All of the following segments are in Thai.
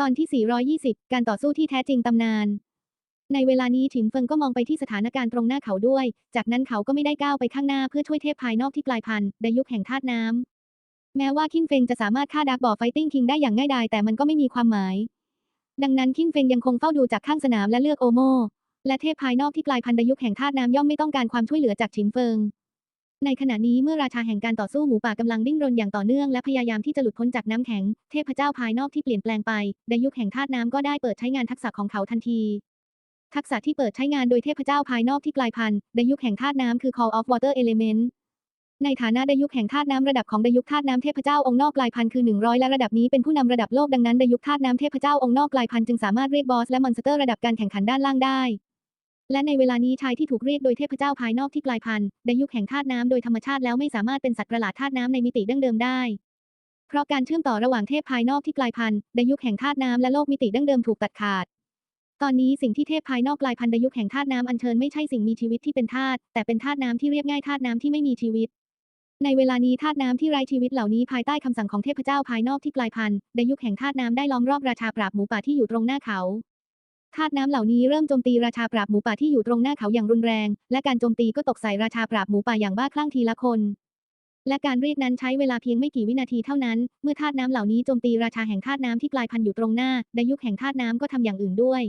ตอนที่ 420 การต่อสู้ที่แท้จริงตำนาน ในเวลานี้ฉินเฟิงก็มองไปที่สถานการณ์ตรงหน้าเขาด้วย จากนั้นเขาก็ไม่ได้ก้าวไปข้างหน้าเพื่อช่วยเทพภายนอกที่กลายพันธุ์ในยุคแห่งธาตุน้ำ แม้ว่าคิงเฟงจะสามารถฆ่าดาร์กบอไฟติ้งคิงได้อย่างง่ายดายแต่มันก็ไม่มีความหมาย ดังนั้นคิงเฟงยังคงเฝ้าดูจากข้างสนามและเลือกโอโมและเทพภายนอกที่กลายพันธุ์ในยุคแห่งธาตุน้ำย่อมไม่ต้องการความช่วยเหลือจากฉินเฟิง ในขณะนี้เมื่อราชาแห่งการต่อสู้หมูป่ากำลังดิ้นรนอย่างต่อเนื่องและพยายามที่จะหลุดพ้นจากน้ำแข็ง เทพเจ้าภายนอกที่เปลี่ยนแปลงไปในยุคแห่งธาตุน้ำก็ได้เปิดใช้งานทักษะของเขาทันที ทักษะที่เปิดใช้งานโดยเทพเจ้าภายนอกที่กลายพันธุ์ในยุคแห่งธาตุน้ำคือ Call of Water Element ในฐานะดยุคแห่งธาตุน้ำระดับของดยุคธาตุน้ำเทพเจ้าองค์นอกกลายพันธุ์คือ 100 และระดับนี้เป็นผู้นำระดับโลกดังนั้นดยุคธาตุน้ำเทพเจ้าองค์นอกกลายพันธุ์จึงสามารถเรียกบอสและมอนสเตอร์ระดับการแข่งขันด้านล่างได้ และในเวลานี้ชายที่ถูกเรียกโดยเทพเจ้าภายนอกที่กลายพันธุ์ในยุคแห่งธาตุน้ำโดยธรรมชาติแล้วไม่สามารถเป็นสัตว์ประหลาดธาตุน้ำในมิติดั้งเดิมได้ เพราะการเชื่อมต่อระหว่างเทพภายนอกที่กลายพันธุ์ในยุคแห่งธาตุน้ำและโลกมิติดั้งเดิมถูกตัดขาด ตอนนี้สิ่งที่เทพภายนอกกลายพันธุ์ในยุคแห่งธาตุน้ำอัญเชิญไม่ใช่สิ่งมีชีวิตที่เป็นธาตุแต่เป็นธาตุน้ำที่เรียบง่ายธาตุน้ำที่ไม่มีชีวิต ในเวลานี้ธาตุน้ำที่ไร้ชีวิตเหล่านี้ภายใต้คำสั่งของเทพเจ้าภายนอกที่กลายพันธุ์ในยุคแห่งธาตุน้ำได้ล้อมรอบราชาปราบหมูป่าที่อยู่ตรงหน้าเขา ธาตุน้ำเหล่านี้เริ่มโจมตีราชาปราบหมูป่าที่อยู่ตรงหน้าเขาอย่างรุนแรง และการโจมตีก็ตกใส่ราชาปราบหมูป่าอย่างบ้าคลั่งทีละคน และการเรียกนั้นใช้เวลาเพียงไม่กี่วินาทีเท่านั้น เมื่อธาตุน้ำเหล่านี้โจมตีราชาแห่งธาตุน้ำที่กลายพันธุ์อยู่ตรงหน้าในยุคแห่งธาตุน้ำก็ทำอย่างอื่นด้วย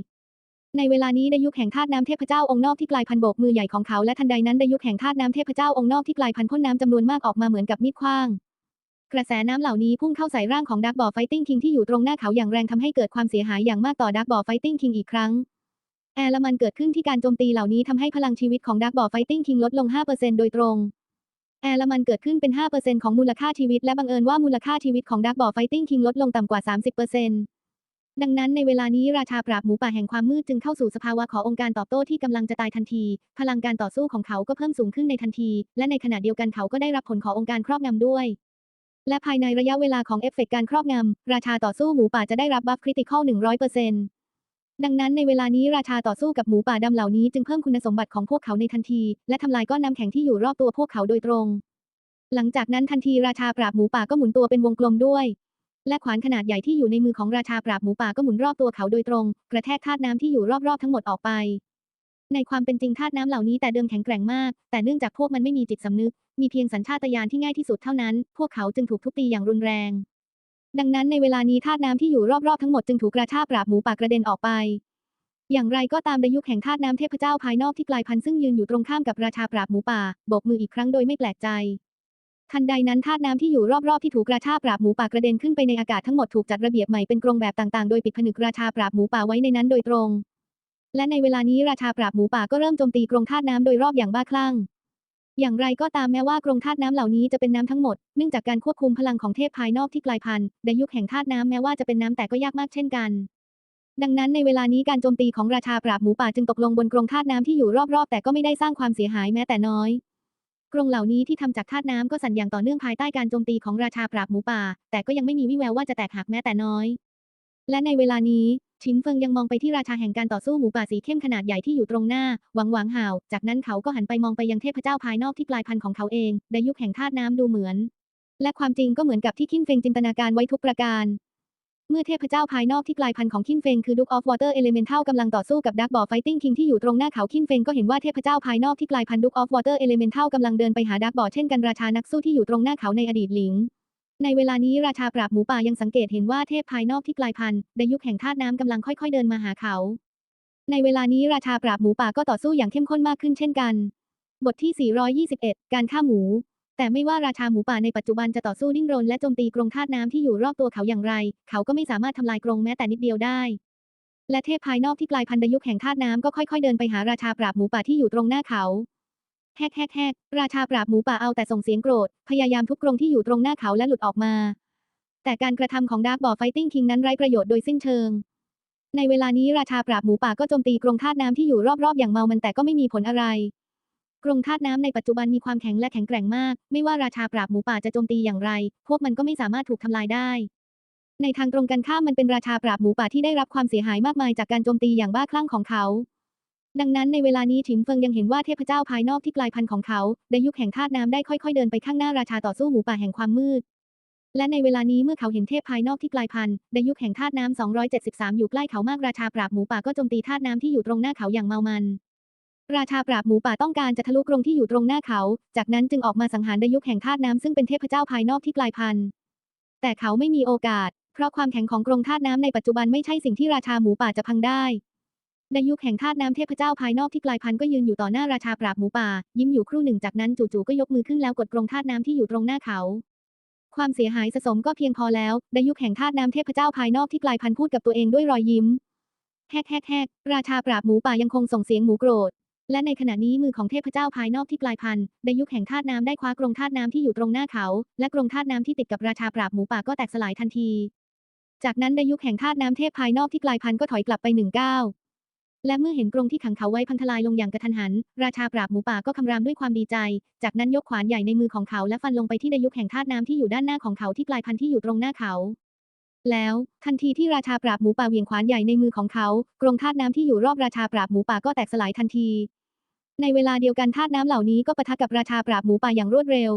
ในเวลานี้ในยุคแห่งธาตุน้ำเทพเจ้าองค์นอกที่กลายพันธุ์โบกมือใหญ่ของเขาและทันใดนั้นในยุคแห่งธาตุน้ำเทพเจ้าองค์นอกที่กลายพันธุ์พ่นน้ำจำนวนมากออกมาเหมือนกับมีดขว้าง กระแสน้ำเหล่านี้พุ่งเข้าใส่ร่างของดักบอไฟติ้งคิงที่อยู่ตรงหน้าเขาอย่างแรงทำให้เกิดความเสียหายอย่างมากต่อดักบอไฟติ้งคิงอีกครั้งแอร์ลมันเกิดขึ้นที่การโจมตีเหล่านี้ทำให้พลังชีวิตของดักบอไฟติ้งคิงลดลง 5%โดยตรง แอร์ลมันเกิดขึ้นเป็น 5%ของมูลค่าชีวิตและบังเอิญว่ามูลค่าชีวิตของดักบอไฟติ้งคิงลดลงต่ำกว่า 30%ดังนั้นในเวลานี้ราชาปราบหมูป่าแห่งความมืดจึงเข้าสู่สภาวะขององค์การตอบโต้ที่กำลังจะตายทันที พลังการต่อสู้ของเขาก็เพิ่มสูงขึ้นในทันที และในขณะเดียวกันเขาก็ได้รับผลขององค์การครอบงำด้วย และภายในระยะเวลาของเอฟเฟกต์การครอบงำ ราชาต่อสู้หมูป่าจะได้รับบัฟคริติคอล100%ดังนั้นในเวลานี้ราชาต่อสู้กับหมูป่าดำเหล่านี้จึงเพิ่มคุณสมบัติของพวกเขาในทันที และทำลายก้อนน้ำแข็งที่อยู่รอบตัวพวกเขาโดยตรง หลังจากนั้นทันทีราชาปราบหมูป่าก็หมุนตัวเป็นวงกลมด้วย และขวานขนาดใหญ่ที่อยู่ในมือของราชาปราบหมูป่าก็หมุนรอบตัวเขาโดยตรง กระแทกธาตุน้ำที่อยู่รอบๆทั้งหมดออกไป ในความเป็นจริงธาตุน้ำเหล่านี้แต่เดิมแข็งแกร่งมาก แต่เนื่องจากพวกมันไม่มีจิตสำนึก มีเพียงสัญชาตญาณที่ง่ายที่สุดเท่านั้น พวกเขาจึงถูกทุบตีอย่างรุนแรง ดังนั้นในเวลานี้ธาตุน้ำที่อยู่รอบๆทั้งหมดจึงถูกกระชากปราบหมูป่ากระเด็นออกไป อย่างไรก็ตามในยุคแห่งธาตุน้ำเทพเจ้าภายนอกที่กลายพันธุ์ซึ่งยืนอยู่ตรงข้ามกับราชาปราบหมูป่าโบกมืออีกครั้งโดยไม่แปลกใจ ทันใดนั้นธาตุน้ำที่อยู่รอบๆที่ถูกกราชาปราบหมูป่ากระเด็นขึ้นไปในอากาศทั้งหมดถูกจัดระเบียบใหม่เป็นกรงแบบต่างๆ โดยปิดผนึกราชาปราบหมูป่าไว้ในนั้นโดยตรง และในเวลานี้ราชาปราบหมูป่าก็เริ่มโจมตีกรงธาตุน้ำโดยรอบอย่างบ้าคลั่ง อย่างไรก็ตามแม้ว่ากรงธาตุน้ำเหล่านี้จะเป็นน้ำทั้งหมด เนื่องจากการควบคุมพลังของเทพภายนอกที่กลายพันธุ์ในยุคแห่งธาตุน้ำแม้ว่าจะเป็นน้ำแต่ก็ยากมากเช่นกัน ดังนั้นในเวลานี้การโจมตีของราชาปราบหมูป่าจึงตกลงบนกรงธาตุน้ำที่อยู่รอบๆ แต่ก็ไม่ได้สร้างความเสียหายแม้แต่น้อย กรงเหล่านี้ที่ทำจากธาตุน้ำก็สั่นอย่างต่อเนื่องภายใต้การโจมตีของราชาปราบหมูป่า แต่ก็ยังไม่มีวี่แววว่าจะแตกหักแม้แต่น้อย และในเวลานี้ ชินเฟิงยังมองไปที่ราชาแห่งการต่อสู้หมูป่าสีเข้มขนาดใหญ่ที่อยู่ตรงหน้า หวังหวังห่าว จากนั้นเขาก็หันไปมองไปยังเทพเจ้าภายนอกที่กลายพันธุ์ของเขาเอง ในยุคแห่งธาตุน้ำดูเหมือน และความจริงก็เหมือนกับที่คินเฟงจินตนาการไว้ทุกประการ เมื่อเทพเจ้าภายนอกที่กลายพันธุ์ของคินเฟงคือ Duke of Water Elemental กำลังต่อสู้กับ Dark Ball Fighting King ที่อยู่ตรงหน้าเขาคินเฟงก็เห็นว่าเทพเจ้าภายนอกที่กลายพันธุ์ Duke of Water Elemental กำลังเดินไปหา Dark Ball เช่นกันราชานักสู้ที่อยู่ตรงหน้าเขาในอดีตหลิง ในเวลานี้ราชาปราบหมูป่ายังสังเกตเห็นว่าเทพภายนอกที่กลายพันธุ์ในยุคแห่งธาตุน้ำกำลังค่อยๆเดินมาหาเขา ในเวลานี้ราชาปราบหมูป่าก็ต่อสู้อย่างเข้มข้นมากขึ้นเช่นกัน บทที่ 421 การฆ่าหมู แต่ไม่ว่าราชาหมูป่าในปัจจุบันจะต่อสู้ดิ้นรนและโจมตีกรงธาตุน้ำที่อยู่รอบตัวเขาอย่างไร เขาก็ไม่สามารถทำลายกรงแม้แต่นิดเดียวได้ และเทพภายนอกที่กลายพันธุ์ในยุคแห่งธาตุน้ำก็ค่อยๆเดินไปหาราชาปราบหมูป่าที่อยู่ตรงหน้าเขา แฮกแฮกแฮกราชาปราบหมูป่าเอาแต่ส่งเสียงโกรธ พยายามทุบกรงที่อยู่ตรงหน้าเขาและหลุดออกมา แต่การกระทำของดาร์กบอร์ไฟติ้งคิงนั้นไร้ประโยชน์โดยสิ้นเชิง ในเวลานี้ราชาปราบหมูป่าก็โจมตีกรงธาตุน้ำที่อยู่รอบๆ อย่างเมามันแต่ก็ไม่มีผลอะไร กรงธาตุน้ำในปัจจุบันมีความแข็งและแข็งแกร่งมาก ไม่ว่าราชาปราบหมูป่าจะโจมตีอย่างไร พวกมันก็ไม่สามารถถูกทำลายได้ ในทางตรงกันข้ามมันเป็นราชาปราบหมูป่าที่ได้รับความเสียหายมากมายจากการโจมตีอย่างบ้าคลั่งของเขา ดังนั้นในเวลานี้ฉินเฟิงยังเห็นว่าเทพเจ้าภายนอกที่กลายพันธุ์ของเขาในยุคแห่งธาตุน้ำได้ค่อยๆเดินไปข้างหน้าราชาต่อสู้หมูป่าแห่งความมืด และในเวลานี้เมื่อเขาเห็นเทพภายนอกที่กลายพันธุ์ในยุคแห่งธาตุน้ำ273 อยู่ใกล้เขามากราชาปราบหมูป่าก็โจมตีธาตุน้ำที่อยู่ตรงหน้าเขาอย่างเมามัน ราชาปราบหมูป่าต้องการจะทะลุกรงที่อยู่ตรงหน้าเขา จากนั้นจึงออกมาสังหารในยุคแห่งธาตุน้ำซึ่งเป็นเทพเจ้าภายนอกที่กลายพันธุ์แต่เขาไม่มีโอกาส เพราะความแข็งของกรงธาตุน้ำในปัจจุบันไม่ใช่สิ่งที่ราชาหมูป่าจะพังได้ ในยุคแห่งธาตุน้ำเทพเจ้าภายนอกที่กลายพันธุ์ก็ยืนอยู่ต่อหน้าราชาปราบหมูป่า ยิ้มอยู่ครู่หนึ่งจากนั้นจู่ๆก็ยกมือขึ้นแล้วกดกรงธาตุน้ำที่อยู่ตรงหน้าเขา ความเสียหายสะสมก็เพียงพอแล้วในยุคแห่งธาตุน้ำเทพเจ้าภายนอกที่กลายพันธุ์พูดกับตัวเองด้วยรอยยิ้มแฮกแฮกแฮกราชาปราบหมูป่ายังคงส่งเสียงหมูโกรธ และในขณะนี้มือของเทพเจ้าภายนอกที่กลายพันธุ์ในยุคแห่งธาตุน้ำได้คว้ากรงธาตุน้ำที่อยู่ตรงหน้าเขา และกรงธาตุน้ำที่ติดกับราชาปราบหมูป่าก็แตกสลายทันที จากนั้นในยุคแห่งธาตุน้ำเทพภายนอกที่กลายพันธุ์ก็ถอยกลับไปหนึ่งก้าว และเมื่อเห็นกรงที่ขังเขาไว้พังทลายลงอย่างกระทันหัน ราชาปราบหมูป่าก็คำรามด้วยความดีใจ จากนั้นยกขวานใหญ่ในมือของเขาและฟันลงไปที่ในยุคแห่งธาตุน้ำที่อยู่ด้านหน้าของเขาที่กลายพันธุ์ที่อยู่ตรงหน้าเขา แล้วทันทีที่ราชาปราบหมูป่าเหวี่ยงขวานใหญ่ในมือของเขากรงธาตุน้ำที่อยู่รอบราชาปราบหมูป่าก็แตกสลายทันที ในเวลาเดียวกันธาตุน้ำเหล่านี้ก็ปะทะกับราชาปราบหมูป่าอย่างรวดเร็ว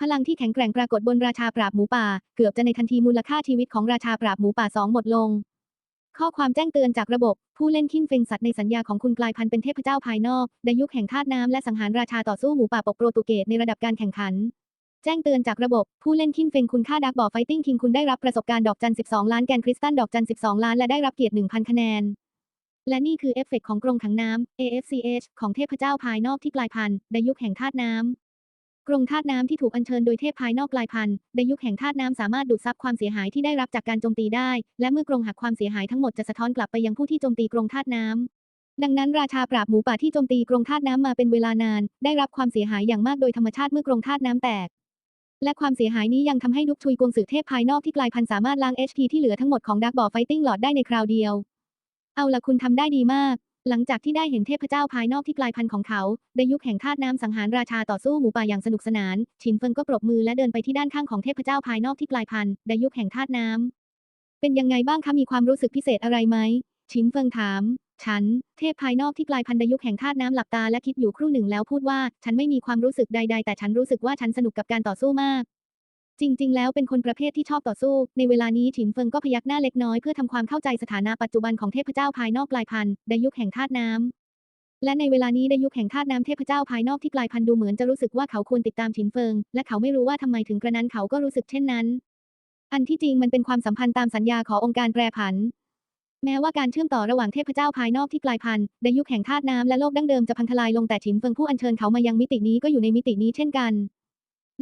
พลังที่แข็งแกร่งปรากฏบนราชาปราบหมูป่า เกือบจะในทันทีมูลค่าชีวิตของราชาปราบหมูป่าสองหมดลง ข้อความแจ้งเตือนจากระบบ ผู้เล่นคินเฟงสัตว์ในสัญญาของคุณกลายพันธุ์เป็นเทพเจ้าภายนอกในยุคแห่งธาตุน้ำและสังหารราชาต่อสู้หมูป่าปกโปรตุเกสในระดับการแข่งขัน แจ้งเตือนจากระบบ ผู้เล่นคินเฟงคุณค่าดักบอไฟติ้งคิงคุณได้รับประสบการณ์ดอกจัน 12 ล้านแกนคริสตัลดอกจัน 12 ล้านและได้รับเกียรติ 1,000 คะแนน และนี่คือเอฟเฟกต์ของกรงขังน้ำ AFCH ของเทพเจ้าภายนอกที่กลายพันธุ์ในยุคแห่งธาตุน้ำ กรงธาตุน้ำที่ถูกอัญเชิญโดยเทพภายนอกกลายพันธุ์ในยุคแห่งธาตุน้ำสามารถดูดซับความเสียหายที่ได้รับจากการโจมตีได้ และเมื่อกรงหักความเสียหายทั้งหมดจะสะท้อนกลับไปยังผู้ที่โจมตีกรงธาตุน้ำดังนั้นราชาปราบหมูป่าที่โจมตีกรงธาตุน้ำมาเป็นเวลานาน ได้รับความเสียหายอย่างมากโดยธรรมชาติเมื่อกรงธาตุน้ำแตก และความเสียหายนี้ยังทำให้ดุกชุยกวงสือเทพภายนอกที่กลายพันธุ์สามารถล้าง HP ที่เหลือทั้งหมดของดักบอไฟติ้งหลอดได้ในคราวเดียว เอาละคุณทำได้ดีมาก หลังจากที่ได้เห็นเทพเจ้าภายนอกที่กลายพันธุ์ของเขา ในยุคแห่งธาตุน้ำสังหารราชาต่อสู้หมูป่าอย่างสนุกสนานฉินเฟิงก็ปรบมือและเดินไปที่ด้านข้างของเทพเจ้าภายนอกที่กลายพันธุ์ในยุคแห่งธาตุน้ำ เป็นยังไงบ้างคะมีความรู้สึกพิเศษอะไรไหมฉินเฟิงถาม ฉัน เทพภายนอกที่กลายพันธุ์ในยุคแห่งธาตุน้ำหลับตาและคิดอยู่ครู่หนึ่งแล้วพูดว่า ฉันไม่มีความรู้สึกใด ๆ แต่ฉันรู้สึกว่าฉันสนุกกับการต่อสู้มาก จริง ๆ แล้วเป็นคนประเภทที่ชอบต่อสู้ ในเวลานี้ฉินเฟิงก็พยักหน้าเล็กน้อยเพื่อทำความเข้าใจสถานะปัจจุบันของเทพเจ้าภายนอกกลายพันธุ์ในยุคแห่งธาตุน้ำ และในเวลานี้ในยุคแห่งธาตุน้ำเทพเจ้าภายนอกที่กลายพันธุ์ดูเหมือนจะรู้สึกว่าเขาควรติดตามฉินเฟิง และเขาไม่รู้ว่าทำไมถึงกระนั้นเขาก็รู้สึกเช่นนั้น อันที่จริงมันเป็นความสัมพันธ์ตามสัญญาขององค์การแปรผัน แม้ว่าการเชื่อมต่อระหว่างเทพเจ้าภายนอกที่กลายพันธุ์ในยุคแห่งธาตุน้ำและโลกดั้งเดิมจะพังทลายลงแต่ฉินเฟิงผู้อัญเชิญเขามายังมิตินี้ก็อยู่ในมิตินี้เช่นกัน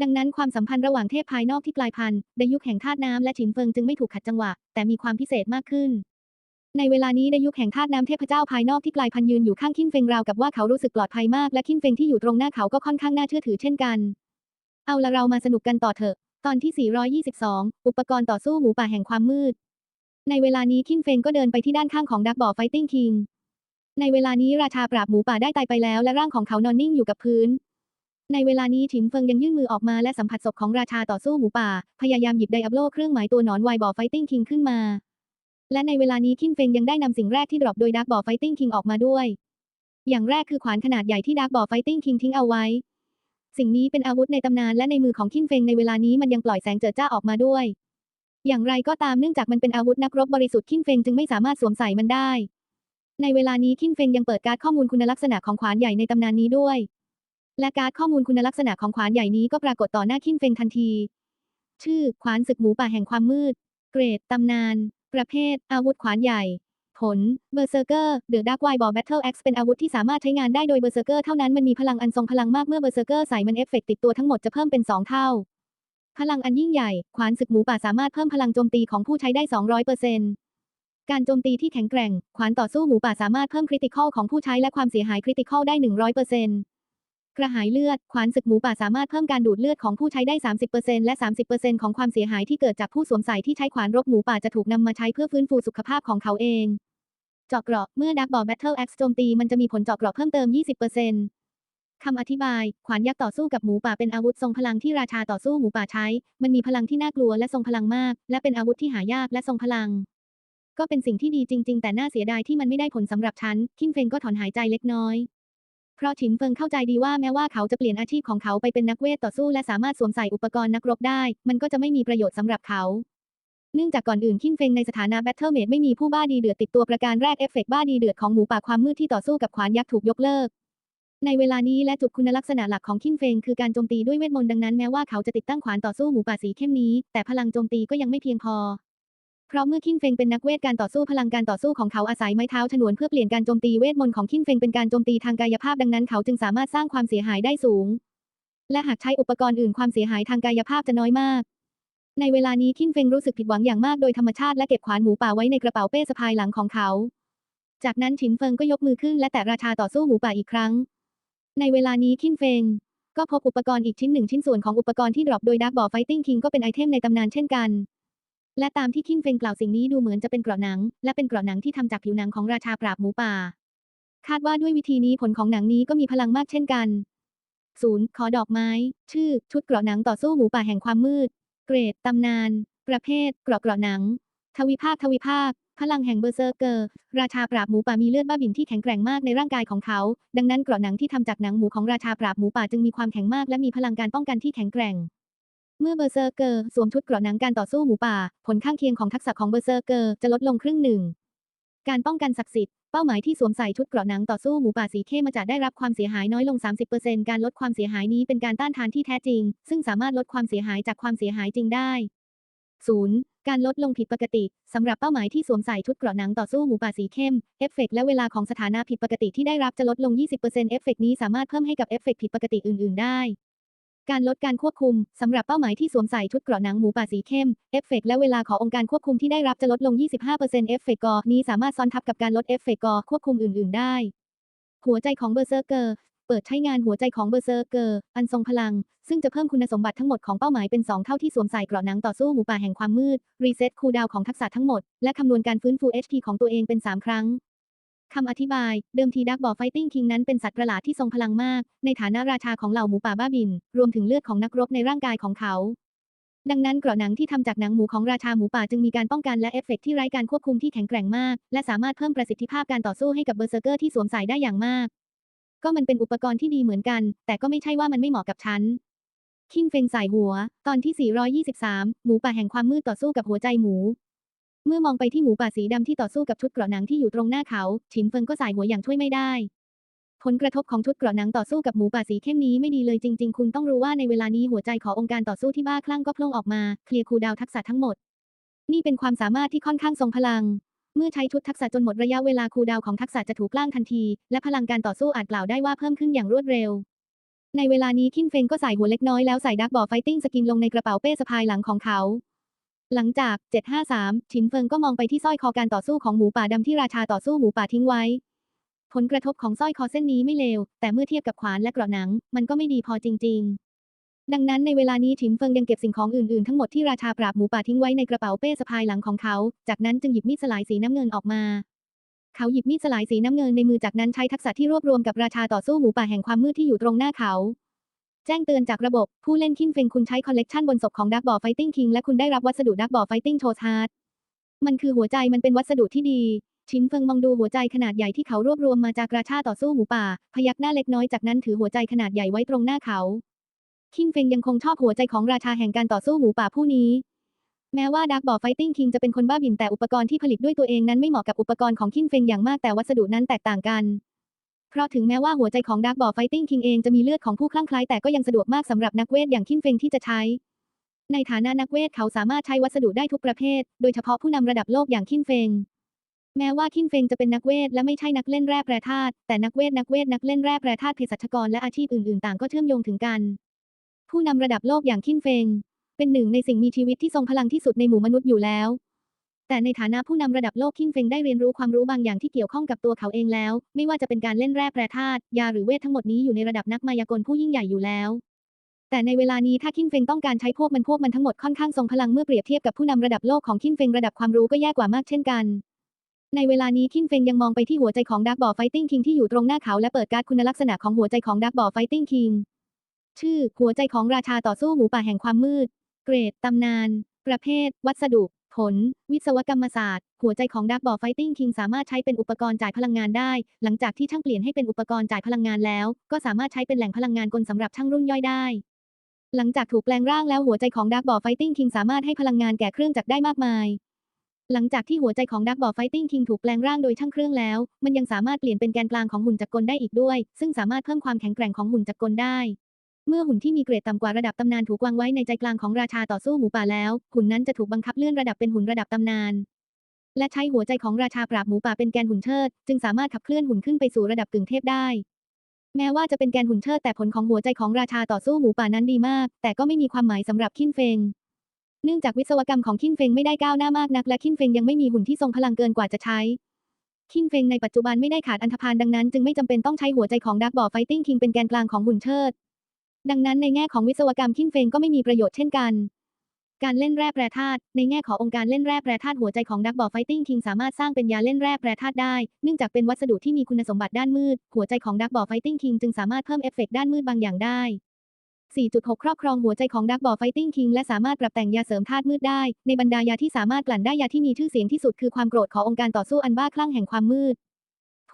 ดังนั้นความสัมพันธ์ระหว่างเทพภายนอกที่กลายพันธุ์ในยุคแห่งธาตุน้ำและฉินเฟิงจึงไม่ถูกขัดจังหวะ แต่มีความพิเศษมากขึ้น ในเวลานี้ในยุคแห่งธาตุน้ำเทพเจ้าภายนอกที่กลายพันธุ์ยืนอยู่ข้างคินเฟงราวกับว่าเขารู้สึกปลอดภัยมากและคินเฟงที่อยู่ตรงหน้าเขาก็ค่อนข้างน่าเชื่อถือเช่นกัน เอาละเรามาสนุกกันต่อเถอะ ตอนที่ 422 อุปกรณ์ต่อสู้หมูป่าแห่งความมืด ในเวลานี้คินเฟงก็เดินไปที่ด้านข้างของดักบ่อไฟติ้งคิงในเวลานี้ราชาปราบหมูป่าได้ตายไปแล้วและร่างของเขานอนนิ่งอยู่กับพื้น ในเวลานี้ฉินเฟิงยังยื่นมือออกมาและสัมผัสศพของราชาต่อสู้หมูป่า พยายามหยิบไดอับโลเครื่องหมายตัวหนอนไวบอไฟติ้งคิงขึ้นมา และในเวลานี้คินเฟงยังได้นำสิ่งแรกที่ดรอปโดยดักบอไฟติ้งคิงออกมาด้วย อย่างแรกคือขวานขนาดใหญ่ที่ดักบอไฟติ้งคิงทิ้งเอาไว้ สิ่งนี้เป็นอาวุธในตำนานและในมือของคินเฟงในเวลานี้มันยังปล่อยแสงเจิดจ้าออกมาด้วย อย่างไรก็ตามเนื่องจากมันเป็นอาวุธนักรบบริสุทธิ์คินเฟงจึงไม่สามารถสวมใส่มันได้ ในเวลานี้คินเฟงยังเปิดการ์ดข้อมูลคุณลักษณะของขวานใหญ่ในตำนานนี้ด้วย และการ์ดข้อมูลคุณลักษณะของขวานใหญ่นี้ก็ปรากฏต่อหน้าคินเฟงทันที ชื่อ ขวานศึกหมูป่าแห่งความมืด เกรด ตำนาน ประเภท อาวุธขวานใหญ่ ผล เบอร์เซอร์เกอร์ เดอะดักไวบอลแบทเทิลแอ็กซ์เป็นอาวุธที่สามารถใช้งานได้โดยเบอร์เซอร์เกอร์เท่านั้นมันมีพลังอันทรงพลังมากเมื่อเบอร์เซอร์เกอร์ใส่มันเอฟเฟกต์ติดตัวทั้งหมดจะเพิ่มเป็น 2 เท่า พลังอันยิ่งใหญ่ ขวานศึกหมูป่าสามารถเพิ่มพลังโจมตีของผู้ใช้ได้ 200%การโจมตีที่แข็งแกร่ง ขวานต่อสู้หมูป่าสามารถเพิ่มคริติคอลของผู้ใช้และความเสียหายคริติคอลได้100% กระหายเลือด ขวานศึกหมูป่าสามารถเพิ่มการดูดเลือดของผู้ใช้ได้ 30%และ 30%ของความเสียหายที่เกิดจากผู้สวมใส่ที่ใช้ขวานรบหมูป่าจะถูกนำมาใช้เพื่อฟื้นฟูสุขภาพของเขาเอง เจาะเกราะ เมื่อดักบอลแบทเทิลแอ็กซ์โจมตีมันจะมีผลเจาะเกราะเพิ่มเติม 20%คำอธิบาย ขวานยักษ์ต่อสู้กับหมูป่าเป็นอาวุธทรงพลังที่ราชาต่อสู้หมูป่าใช้ มันมีพลังที่น่ากลัวและทรงพลังมาก และเป็นอาวุธที่หายากและทรงพลัง ก็เป็นสิ่งที่ดีจริง ๆ แต่น่าเสียดายที่มันไม่ได้ผลสำหรับฉัน คินเฟงก็ถอนหายใจเล็กน้อย ราะฉินเฟิงเข้าใจดีว่าแม้ว่าเขาจะเปลี่ยนอาชีพของเขาไปเป็นนักเวทต่อสู้และสามารถสวมใส่อุปกรณ์นักรบได้ มันก็จะไม่มีประโยชน์สำหรับเขาเนื่องจากก่อนอื่นคินเฟงในสถานะแบทเทิลเมดไม่มีผู้บ้าดีเดือดติดตัวประการแรกเอฟเฟกต์บ้าดีเดือดของหมูป่าความมืดที่ต่อสู้กับขวานยักษ์ถูกยกเลิก ในเวลานี้และจุดคุณลักษณะหลักของคินเฟงคือการโจมตีด้วยเวทมนต์ดังนั้นแม้ว่าเขาจะติดตั้งขวานต่อสู้หมูป่าสีเข้มนี้ แต่พลังโจมตีก็ยังไม่เพียงพอ เพราะเมื่อคินเฟงเป็นนักเวทการต่อสู้พลังการต่อสู้ของเขาอาศัยไม้เท้าฉนวนเพื่อเปลี่ยนการโจมตีเวทมนต์ของคินเฟงเป็นการโจมตีทางกายภาพดังนั้นเขาจึงสามารถสร้างความเสียหายได้สูง และหากใช้อุปกรณ์อื่นความเสียหายทางกายภาพจะน้อยมาก ในเวลานี้คินเฟงรู้สึกผิดหวังอย่างมากโดยธรรมชาติและเก็บขวานหมูป่าไว้ในกระเป๋าเป้สะพายหลังของเขา จากนั้นฉินเฟิงก็ยกมือขึ้นและแตะราชาต่อสู้หมูป่าอีกครั้ง ในเวลานี้คินเฟงก็พบอุปกรณ์อีกชิ้นหนึ่งชิ้นส่วนของอุปกรณ์ที่ดรอปโดยดักบอไฟติ้งคิงก็เป็นไอเทมในตำนานเช่นกัน และตามที่คินเฟงกล่าวสิ่งนี้ดูเหมือนจะเป็นเกราะหนัง และเป็นเกราะหนังที่ทำจากผิวหนังของราชาปราบหมูป่า คาดว่าด้วยวิธีนี้ผลของหนังนี้ก็มีพลังมากเช่นกันศูนย์ขอดอกไม้ ชื่อ ชุดเกราะหนังต่อสู้หมูป่าแห่งความมืด เกรดตำนาน ประเภท เกราะเกราะหนัง ทวิภาคทวิภาค พลังแห่งเบอร์เซอร์เกอร์ ราชาปราบหมูป่ามีเลือดบ้าบิ่นที่แข็งแกร่งมากในร่างกายของเขา ดังนั้นเกราะหนังที่ทำจากหนังหมูของราชาปราบหมูป่าจึงมีความแข็งมากและมีพลังการป้องกันที่แข็งแกร่ง เมื่อเบอร์เซอร์เกอร์สวมชุดเกราะหนังการต่อสู้หมูป่า ผลข้างเคียงของทักษะของเบอร์เซอร์เกอร์จะลดลงครึ่งหนึ่ง การป้องกันศักดิ์สิทธิ์ เป้าหมายที่สวมใส่ชุดเกราะหนังต่อสู้หมูป่าสีเข้มมาจะได้รับความเสียหายน้อยลง 30%การลดความเสียหายนี้เป็นการต้านทานที่แท้จริง ซึ่งสามารถลดความเสียหายจากความเสียหายจริงได้ 0. การลดลงผิดปกติ สำหรับเป้าหมายที่สวมใส่ชุดเกราะหนังต่อสู้หมูป่าสีเข้ม เอฟเฟกต์และเวลาของสถานะผิดปกติที่ได้รับจะลดลง 20%เอฟเฟกต์นี้สามารถเพิ่มให้กับเอฟเฟกผิดปกติอื่น ๆ ได้ การลดการควบคุม สำหรับเป้าหมายที่สวมใส่ชุดเกราะหนังหมูป่าสีเข้ม เอฟเฟกต์และเวลาขององค์การควบคุมที่ได้รับจะลดลง 25%เอฟเฟกต์กอนี้สามารถซ้อนทับกับการลดเอฟเฟกต์กอควบคุมอื่น ๆ ได้ หัวใจของเบอร์เซอร์เกอร์ เปิดใช้งานหัวใจของเบอร์เซอร์เกอร์อันทรงพลัง ซึ่งจะเพิ่มคุณสมบัติทั้งหมดของเป้าหมายเป็น 2 เท่าที่สวมใส่เกราะหนังต่อสู้หมูป่าแห่งความมืด รีเซ็ตคูลดาวของทักษะทั้งหมด และคำนวณการฟื้นฟู HP ของตัวเองเป็น 3 ครั้ง คำอธิบาย เดิมทีดักบอไฟติ้งคิงนั้นเป็นสัตว์ประหลาดที่ทรงพลังมาก ในฐานะราชาของเหล่าหมูป่าบ้าบิน รวมถึงเลือดของนักรบในร่างกายของเขา ดังนั้นเกราะหนังที่ทำจากหนังหมูของราชาหมูป่าจึงมีการป้องกันและเอฟเฟกต์ที่ไร้การควบคุมที่แข็งแกร่งมาก และสามารถเพิ่มประสิทธิภาพการต่อสู้ให้กับเบอร์เซอร์เกอร์ที่สวมใส่ได้อย่างมาก ก็มันเป็นอุปกรณ์ที่ดีเหมือนกัน แต่ก็ไม่ใช่ว่ามันไม่เหมาะกับฉันคิงเฟงสายหัว ตอนที่ 423 หมูป่าแห่งความมืดต่อสู้กับหัวใจหมู เมื่อมองไปที่หมูป่าสีดำที่ต่อสู้กับชุดเกราะหนังที่อยู่ตรงหน้าเขา ฉินเฟิงก็สายหัวอย่างช่วยไม่ได้ ผลกระทบของชุดเกราะหนังต่อสู้กับหมูป่าสีเข้มนี้ไม่ดีเลยจริง ๆ คุณต้องรู้ว่าในเวลานี้หัวใจขององค์การต่อสู้ที่บ้าคลั่งก็โผล่ออกมา เคลียร์คูดาวทักษะทั้งหมด นี่เป็นความสามารถที่ค่อนข้างทรงพลัง เมื่อใช้ชุดทักษะจนหมดระยะเวลาคูดาวของทักษะจะถูกล่างทันที และพลังการต่อสู้อาจกล่าวได้ว่าเพิ่มขึ้นอย่างรวดเร็วในเวลานี้คินเฟงก็ใส่หัวเล็กน้อยแล้วใส่ดักบอไฟติ้งสกินลงในกระเป๋าเป้สะพายหลังของเขา หลังจาก 753 ฉินเฟิงก็มองไปที่สร้อยคอการต่อสู้ของหมูป่าดำที่ราชาต่อสู้หมูป่าทิ้งไว้ ผลกระทบของสร้อยคอเส้นนี้ไม่เลว แต่เมื่อเทียบกับขวานและกระหนัง มันก็ไม่ดีพอจริง ๆ ดังนั้นในเวลานี้ฉินเฟิงยังเก็บสิ่งของอื่นๆ ทั้งหมดที่ราชาปราบหมูป่าทิ้งไว้ในกระเป๋าเป้สะพายหลังของเขา จากนั้นจึงหยิบมีดสลายสีน้ำเงินออกมา เขาหยิบมีดสลายสีน้ำเงินในมือจากนั้นใช้ทักษะที่รวบรวมกับราชาต่อสู้หมูป่าแห่งความมืดที่อยู่ตรงหน้าเขา จ้งเตือนจากระบบ ผู้เล่นคินเฟงคุณใช้คอลเลกชันบนศพของดักบอไฟติ้งคิงและคุณได้รับวัสดุดักบอไฟติ้งโชชาร์ดมันคือหัวใจมันเป็นวัสดุที่ดี ชินเฟิงมองดูหัวใจขนาดใหญ่ที่เขารวบรวมมาจากราชาต่อสู้หมูป่า พยักหน้าเล็กน้อยจากนั้นถือหัวใจขนาดใหญ่ไว้ตรงหน้าเขา คินเฟงยังคงชอบหัวใจของราชาแห่งการต่อสู้หมูป่าผู้นี้ แม้ว่าดักบอไฟติ้งคิงจะเป็นคนบ้าบิ่นแต่อุปกรณ์ที่ผลิตด้วยตัวเองนั้นไม่เหมาะกับอุปกรณ์ของคินเฟงอย่างมากแต่วัสดุนั้นแตกต่างกัน เพราะถึงแม้ว่าหัวใจของดักบอไฟติ้งคิงเองจะมีเลือดของผู้คลั่งไคล้แต่ก็ยังสะดวกมากสำหรับนักเวทอย่างคินเฟงที่จะใช้ ในฐานะนักเวทเขาสามารถใช้วัสดุได้ทุกประเภท โดยเฉพาะผู้นำระดับโลกอย่างคินเฟงแม้ว่าคินเฟงจะเป็นนักเวทและไม่ใช่นักเล่นแร่แปรธาตุแต่นักเวทนักเวทนักเล่นแร่แปรธาตุเภสัชกรและอาชีพอื่นๆต่างก็เชื่อมโยงถึงกัน ผู้นำระดับโลกอย่างคินเฟงเป็นหนึ่งในสิ่งมีชีวิตที่ทรงพลังที่สุดในหมู่มนุษย์อยู่แล้ว แต่ในฐานะผู้นำระดับโลกคินเฟงได้เรียนรู้ความรู้บางอย่างที่เกี่ยวข้องกับตัวเขาเองแล้ว ไม่ว่าจะเป็นการเล่นแร่แปรธาตุยาหรือเวททั้งหมดนี้อยู่ในระดับนักมายากลผู้ยิ่งใหญ่อยู่แล้ว แต่ในเวลานี้ถ้าคินเฟงต้องการใช้พวกมันพวกมันทั้งหมดค่อนข้างทรงพลังเมื่อเปรียบเทียบกับผู้นำระดับโลกของคินเฟงระดับความรู้ก็แย่กว่ามากเช่นกันในเวลานี้คินเฟงยังมองไปที่หัวใจของดักบอไฟติ้งคิงที่อยู่ตรงหน้าเขาและเปิดการ์ดคุณลักษณะของหัวใจของดักบอไฟติ้งคิงชื่อ หัวใจของราชาต่อสู้หมูป่าแห่งความมืด เกรด ตำนาน ประเภท วัสดุ ผล วิศวกรรมศาสตร์ หัวใจของดักบอ Fighting King สามารถใช้เป็นอุปกรณ์จ่ายพลังงานได้ หลังจากที่ช่างเปลี่ยนให้เป็นอุปกรณ์จ่ายพลังงานแล้ว ก็สามารถใช้เป็นแหล่งพลังงานกลสำหรับช่างรุ่นย่อยได้ หลังจากถูกแปลงร่างแล้วหัวใจของดักบอ Fighting King สามารถให้พลังงานแก่เครื่องจักรได้มากมายหลังจากที่หัวใจของดักบอ Fighting King ถูกแปลงร่างโดยช่างเครื่องแล้ว มันยังสามารถเปลี่ยนเป็นแกนกลางของหุ่นจักรกลได้อีกด้วย ซึ่งสามารถเพิ่มความแข็งแกร่งของหุ่นจักรกลได้ เมื่อหุ่นที่มีเกรดต่ำกว่าระดับตำนานถูกวางไว้ในใจกลางของราชาต่อสู้หมูป่าแล้ว หุ่นนั้นจะถูกบังคับเลื่อนระดับเป็นหุ่นระดับตำนาน และใช้หัวใจของราชาปราบหมูป่าเป็นแกนหุ่นเชิด จึงสามารถขับเคลื่อนหุ่นขึ้นไปสู่ระดับกึ่งเทพได้ แม้ว่าจะเป็นแกนหุ่นเชิดแต่ผลของหัวใจของราชาต่อสู้หมูป่านั้นดีมาก แต่ก็ไม่มีความหมายสำหรับคินเฟงเนื่องจากวิศวกรรมของคินเฟงไม่ได้ก้าวหน้ามากนัก และคินเฟงยังไม่มีหุ่นที่ทรงพลังเกินกว่าจะใช้คินเฟงในปัจจุบันไม่ได้ขาดอันธพาลดังนั้นจึงไม่จำเป็นต้องใช้หัวใจของดักบอไฟติ้งคิงเป็นแกนกลางของหุ่นเชิด ดังนั้นในแง่ของวิศวกรรมคินเฟงก็ไม่มีประโยชน์เช่นกัน การเล่นแร่แปรธาตุ ในแง่ขององค์การเล่นแร่แปรธาตุหัวใจของดักบอไฟติ้งคิงสามารถสร้างเป็นยาเล่นแร่แปรธาตุได้ เนื่องจากเป็นวัสดุที่มีคุณสมบัติด้านมืด หัวใจของดักบอไฟติ้งคิงจึงสามารถเพิ่มเอฟเฟกต์ด้านมืดบางอย่างได้ 4.6 ครอบครองหัวใจของดักบอไฟติ้งคิงและสามารถปรับแต่งยาเสริมธาตุมืดได้ ในบรรดายาที่สามารถกลั่นได้ยาที่มีชื่อเสียงที่สุดคือความโกรธขององค์การต่อสู้อันบ้าคลั่งแห่งความมืด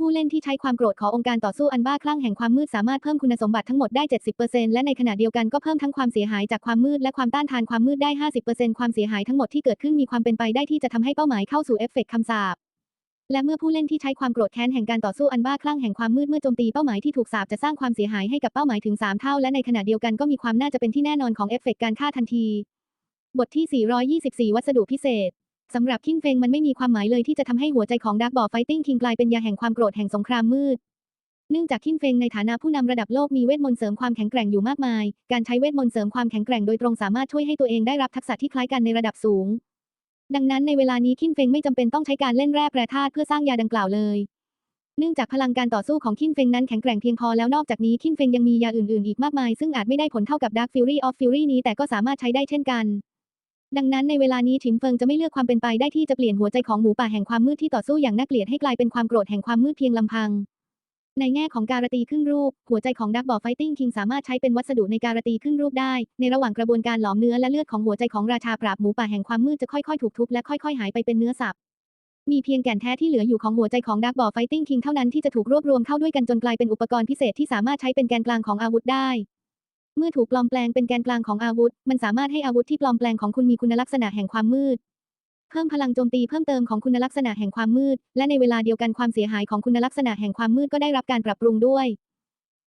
ผู้เล่นที่ใช้ความโกรธขององค์การต่อสู้อันบ้าคลั่งแห่งความมืดสามารถเพิ่มคุณสมบัติทั้งหมดได้ 70%และในขณะเดียวกันก็เพิ่มทั้งความเสียหายจากความมืดและความต้านทานความมืดได้ 50%ความเสียหายทั้งหมดที่เกิดขึ้นมีความเป็นไปได้ที่จะทำให้เป้าหมายเข้าสู่เอฟเฟกต์คำสาปและเมื่อผู้เล่นที่ใช้ความโกรธแค้นแห่งการต่อสู้อันบ้าคลั่งแห่งความมืดเมื่อโจมตีเป้าหมายที่ถูกสาปจะสร้างความเสียหายให้กับเป้าหมายถึง 3 เท่า และในขณะเดียวกันก็มีความน่าจะเป็นที่แน่นอนของเอฟเฟกต์การฆ่าทันที บทที่ 424 วัสดุพิเศษ สำหรับคิงเฟงมันไม่มีความหมายเลยที่จะทำให้หัวใจของดักบอไฟติ้งคิงกลายเป็นยาแห่งความโกรธแห่งสงครามมืดเนื่องจากคิงเฟงในฐานะผู้นำระดับโลกมีเวทมนต์เสริมความแข็งแกร่งอยู่มากมาย การใช้เวทมนต์เสริมความแข็งแกร่งโดยตรงสามารถช่วยให้ตัวเองได้รับทักษะที่คล้ายกันในระดับสูง ดังนั้นในเวลานี้คินเฟงไม่จำเป็นต้องใช้การเล่นแร่แปรธาตุเพื่อสร้างยาดังกล่าวเลย เนื่องจากพลังการต่อสู้ของคินเฟงนั้นแข็งแกร่งเพียงพอแล้วนอกจากนี้คินเฟงยังมียาอื่นๆ อีกมากมาย ซึ่งอาจไม่ได้ผลเท่ากับ Dark Fury of Fury นี้แต่ก็สามารถใช้ได้เช่นกัน ดังนั้นในเวลานี้ฉินเฟิงจะไม่เลือกความเป็นไปได้ที่จะเปลี่ยนหัวใจของหมูป่าแห่งความมืดที่ต่อสู้อย่างน่าเกลียดให้กลายเป็นความโกรธแห่งความมืดเพียงลำพัง ในแง่ของการตีขึ้นรูป หัวใจของดักบอไฟติ้งคิงสามารถใช้เป็นวัสดุในการตีขึ้นรูปได้ ในระหว่างกระบวนการหลอมเนื้อและเลือดของหัวใจของราชาปราบหมูป่าแห่งความมืดจะค่อยๆถูกทุบและค่อยๆหายไปเป็นเนื้อสับมีเพียงแก่นแท้ที่เหลืออยู่ของหัวใจของดักบอไฟติ้งคิงเท่านั้นที่จะถูกรวบรวมเข้าด้วยกันจนกลายเป็นอุปกรณ์พิเศษที่สามารถใช้เป็นแกนกลางของอาวุธได้ เมื่อถูกปลอมแปลงเป็นแกนกลางของอาวุธ มันสามารถให้อาวุธที่ปลอมแปลงของคุณมีคุณลักษณะแห่งความมืด เพิ่มพลังโจมตีเพิ่มเติมของคุณลักษณะแห่งความมืด และในเวลาเดียวกันความเสียหายของคุณลักษณะแห่งความมืดก็ได้รับการปรับปรุงด้วย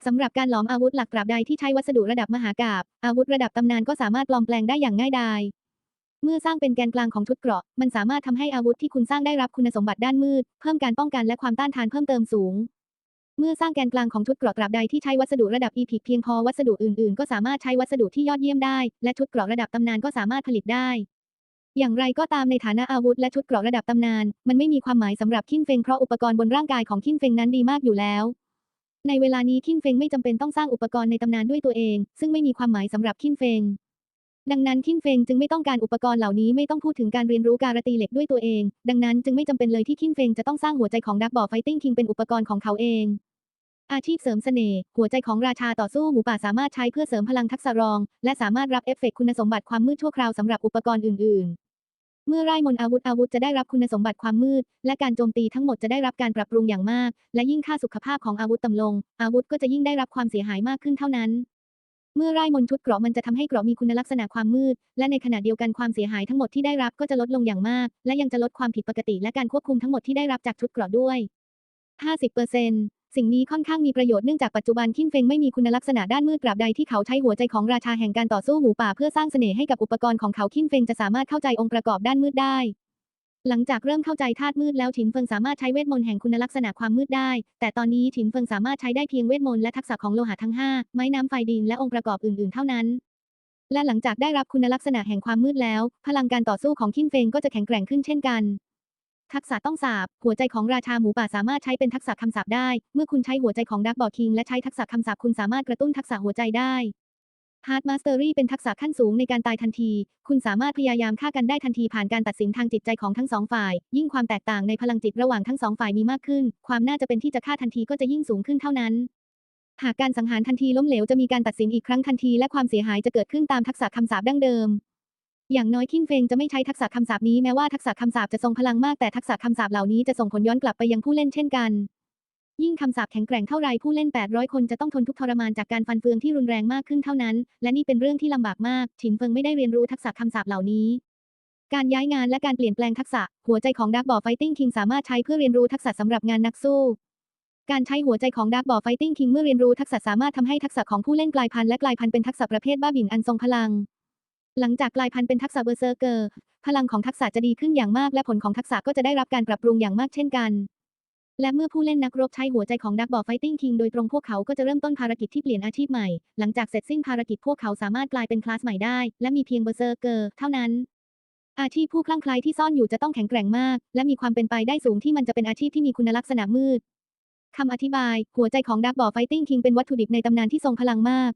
สำหรับการหลอมอาวุธหลักตราบใดที่ใช้วัสดุระดับมหากาพย์อาวุธระดับตำนานก็สามารถปลอมแปลงได้อย่างง่ายดายเมื่อสร้างเป็นแกนกลางของชุดเกราะ มันสามารถทำให้อาวุธที่คุณสร้างได้รับคุณสมบัติด้านมืด เพิ่มการป้องกันและความต้านทานเพิ่มเติมสูง เมื่อสร้างแกนกลางของชุดเกราะตราบใดที่ใช้วัสดุระดับ EPIC เพียงพอวัสดุอื่นๆ ก็สามารถใช้วัสดุที่ยอดเยี่ยมได้ และชุดเกราะระดับตำนานก็สามารถผลิตได้ อย่างไรก็ตามในฐานะอาวุธและชุดเกราะระดับตำนาน มันไม่มีความหมายสำหรับคินเฟงเพราะอุปกรณ์บนร่างกายของคินเฟงนั้นดีมากอยู่แล้วในเวลานี้คินเฟงไม่จำเป็นต้องสร้างอุปกรณ์ในตำนานด้วยตัวเอง ซึ่งไม่มีความหมายสำหรับคินเฟง ดังนั้นคินเฟงจึงไม่ต้องการอุปกรณ์เหล่านี้ไม่ต้องพูดถึงการเรียนรู้การตีเหล็กด้วยตัวเอง ดังนั้นจึงไม่จำเป็นเลยที่คินเฟงจะต้องสร้างหัวใจของดักบอไฟติ้งคิงเป็นอุปกรณ์ของเขาเอง อาชีพเสริมเสน่ห์หัวใจของราชาต่อสู้หมูป่าสามารถใช้เพื่อเสริมพลังทักษะรอง และสามารถรับเอฟเฟกต์คุณสมบัติความมืดชั่วคราวสำหรับอุปกรณ์อื่น ๆ เมื่อไร้มนอาวุธอาวุธจะได้รับคุณสมบัติความมืด และการโจมตีทั้งหมดจะได้รับการปรับปรุงอย่างมาก และยิ่งค่าสุขภาพของอาวุธต่ำลง อาวุธก็จะยิ่งได้รับความเสียหายมากขึ้นเท่านั้น เมื่อไร้มนชุดเกราะมันจะทำให้เกราะมีคุณลักษณะความมืด และในขณะเดียวกันความเสียหายทั้งหมดที่ได้รับก็จะลดลงอย่างมาก และยังจะลดความผิดปกติ และการควบคุมทั้งหมดที่ได้รับจากชุดเกราะด้วย50% สิ่งนี้ค่อนข้างมีประโยชน์เนื่องจากปัจจุบันคินเฟงไม่มีคุณลักษณะด้านมืดตราบใดที่เขาใช้หัวใจของราชาแห่งการต่อสู้หมูป่าเพื่อสร้างเสน่ห์ให้กับอุปกรณ์ของเขาคินเฟงจะสามารถเข้าใจองค์ประกอบด้านมืดได้ หลังจากเริ่มเข้าใจธาตุมืดแล้วฉินเฟิงสามารถใช้เวทมนต์แห่งคุณลักษณะความมืดได้ แต่ตอนนี้ฉินเฟิงสามารถใช้ได้เพียงเวทมนต์และทักษะของโลหะทั้ง 5 ไม้น้ำไฟดินและองค์ประกอบอื่นๆ เท่านั้นและหลังจากได้รับคุณลักษณะแห่งความมืดแล้ว พลังการต่อสู้ของคินเฟงก็จะแข็งแกร่งขึ้นเช่นกัน ทักษะต้องสาบ หัวใจของราชาหมูป่าสามารถใช้เป็นทักษะคำสาบได้ เมื่อคุณใช้หัวใจของดักบอคิงและใช้ทักษะคำสาบคุณสามารถกระตุ้นทักษะหัวใจได้ Hard Mastery เป็นทักษะขั้นสูงในการตายทันที คุณสามารถพยายามฆ่ากันได้ทันทีผ่านการตัดสินทางจิตใจของทั้งสองฝ่าย ยิ่งความแตกต่างในพลังจิตระหว่างทั้งสองฝ่ายมีมากขึ้น ความน่าจะเป็นที่จะฆ่าทันทีก็จะยิ่งสูงขึ้นเท่านั้น หากการสังหารทันทีล้มเหลวจะมีการตัดสินอีกครั้งทันทีและความเสียหายจะเกิดขึ้นตามทักษะคำสาปดั้งเดิม อย่างน้อยคินเฟงจะไม่ใช้ทักษะคำสาปนี้แม้ว่าทักษะคำสาปจะทรงพลังมากแต่ทักษะคำสาปเหล่านี้จะส่งผลย้อนกลับไปยังผู้เล่นเช่นกัน ยิ่งคำสาปแข็งแกร่งเท่าไรผู้เล่น 800 คนจะต้องทนทุกทรมานจากการฟันเฟืองที่รุนแรงมากขึ้นเท่านั้น และนี่เป็นเรื่องที่ลำบากมากฉินเฟิงไม่ได้เรียนรู้ทักษะคำสาปเหล่านี้การย้ายงานและการเปลี่ยนแปลงทักษะ หัวใจของดักบอไฟติ้งคิงสามารถใช้เพื่อเรียนรู้ทักษะสำหรับงานนักสู้ การใช้หัวใจของดักบอไฟติ้งคิงเมื่อเรียนรู้ทักษะสามารถทำให้ทักษะของผู้เล่นกลายพันธุ์และกลายพันธุ์เป็นทักษะประเภทบ้าบิ่นอันทรงพลัง หลังจากกลายพันธุ์เป็นทักษะเบอร์เซอร์เกอร์ พลังของทักษะจะดีขึ้นอย่างมากและผลของทักษะก็จะได้รับการปรับปรุงอย่างมากเช่นกัน และเมื่อผู้เล่นนักรบใช้หัวใจของดักบอไฟติ้งคิงโดยตรงพวกเขาก็จะเริ่มต้นภารกิจที่เปลี่ยนอาชีพใหม่ หลังจากเสร็จสิ้นภารกิจพวกเขาสามารถกลายเป็นคลาสใหม่ได้ และมีเพียงเบอร์เซอร์เกอร์เท่านั้น อาชีพผู้คลั่งไคล้ที่ซ่อนอยู่จะต้องแข็งแกร่งมาก และมีความเป็นไปได้สูงที่มันจะเป็นอาชีพที่มีคุณลักษณะมืดคำอธิบาย หัวใจของดักบอไฟติ้งคิงเป็นวัตถุดิบในตำนานที่ทรงพลังมาก